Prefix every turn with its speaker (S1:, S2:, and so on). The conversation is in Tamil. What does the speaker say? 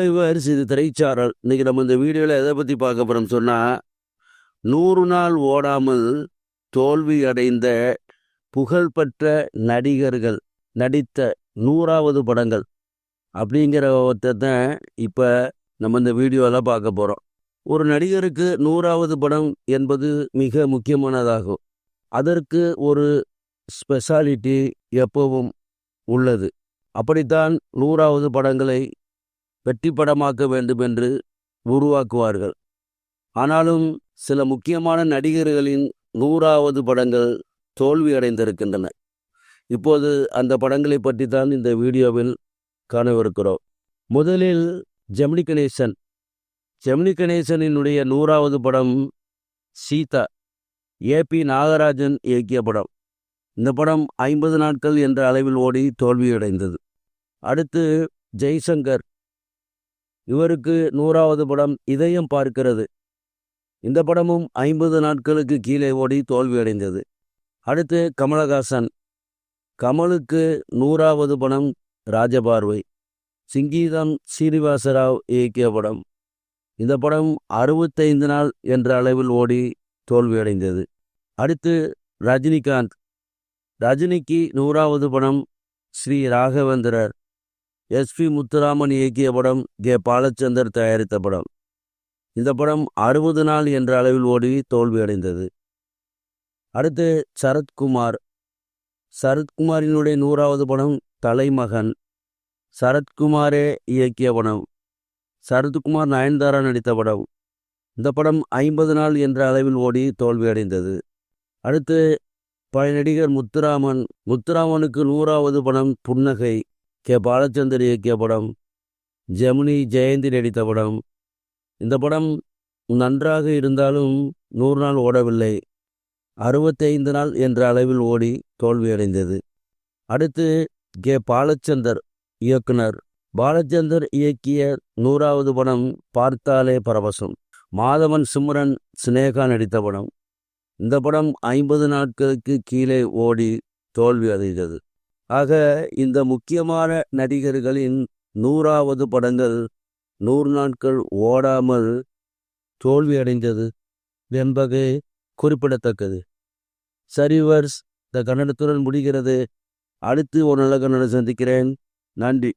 S1: ஹலோ இது திரைச்சாரல் இன்னைக்கு நம்ம இந்த வீடியோவில் எதை பற்றி பார்க்க போகிறோம் சொன்னால் நூறு நாள் ஓடாமல் தோல்வி அடைந்த புகழ்பெற்ற நடிகர்கள் நடித்த நூறாவது படங்கள் அப்படிங்கிற தான் இப்போ நம்ம இந்த வீடியோவில் பார்க்க போகிறோம் ஒரு நடிகருக்கு நூறாவது படம் என்பது மிக முக்கியமானதாகும். அதற்கு ஒரு ஸ்பெஷாலிட்டி எப்பவும் உள்ளது. அப்படித்தான் நூறாவது படங்களை வெற்றி படமாக்க வேண்டும் என்று உருவாக்குவார்கள். ஆனாலும் சில முக்கியமான நடிகர்களின் நூறாவது படங்கள் தோல்வி அடைந்திருக்கின்றன. இப்போது அந்த படங்களை பற்றி தான் இந்த வீடியோவில் காணவிருக்கிறோம். முதலில் ஜெமினி கணேசன். ஜெமினி கணேசனினுடைய நூறாவது படம் சீதா ஏ பி நாகராஜன் இயக்கிய படம். இந்த படம் ஐம்பது நாட்கள் என்ற அளவில் ஓடி தோல்வியடைந்தது. அடுத்து ஜெய்சங்கர். இவருக்கு நூறாவது படம் இதயம் பார்க்கிறது. இந்த படமும் ஐம்பது நாட்களுக்கு கீழே ஓடி தோல்வியடைந்தது. அடுத்து கமலஹாசன். கமலுக்கு நூறாவது படம் ராஜபார்வை. சிங்கீதம் சீனிவாசராவ் இயக்கிய படம். இந்த படம் அறுபத்தைந்து நாள் என்ற அளவில் ஓடி தோல்வியடைந்தது. அடுத்து ரஜினிகாந்த். ரஜினிக்கு நூறாவது படம் ஸ்ரீ ராகவேந்திரர். எஸ்பி முத்துராமன் இயக்கிய படம் கே. பாலச்சந்தர் தயாரித்த படம். இந்த படம் அறுபது நாள் என்ற அளவில் ஓடி தோல்வியடைந்தது. அடுத்து சரத்குமார். சரத்குமாரினுடைய நூறாவது படம் தலைமகன். சரத்குமாரே இயக்கிய படம். சரத்குமார் நயன்தாரா நடித்த படம். இந்த படம் ஐம்பது நாள் என்ற அளவில் ஓடி தோல்வியடைந்தது. அடுத்து பழ நடிகர் முத்துராமன். முத்துராமனுக்கு நூறாவது படம் புன்னகை. கே. பாலச்சந்தர் இயக்கிய படம் ஜெமினி ஜெயந்தி நடித்த படம். இந்த படம் நன்றாக இருந்தாலும் நூறு நாள் ஓடவில்லை. அறுபத்தைந்து நாள் என்ற அளவில் ஓடி தோல்வியடைந்தது. அடுத்து கே. பாலச்சந்தர் இயக்குனர். பாலச்சந்தர் இயக்கிய நூறாவது படம் பார்த்தாலே பரவசம். மாதவன் சிம்ரன் சினேகா நடித்த படம். இந்த படம் ஐம்பது நாட்களுக்கு கீழே ஓடி தோல்வி அடைந்தது ஆக இந்த முக்கியமான நடிகர்களின் நூறாவது படங்கள் நூறு நாட்கள் ஓடாமல் தோல்வியடைந்தது என்பது குறிப்பிடத்தக்கது. சரிவர்ஸ் இந்த கன்னடத்துடன் முடிகிறது. அடுத்து ஒரு நல்ல கன்னடம் சந்திக்கிறேன். நன்றி.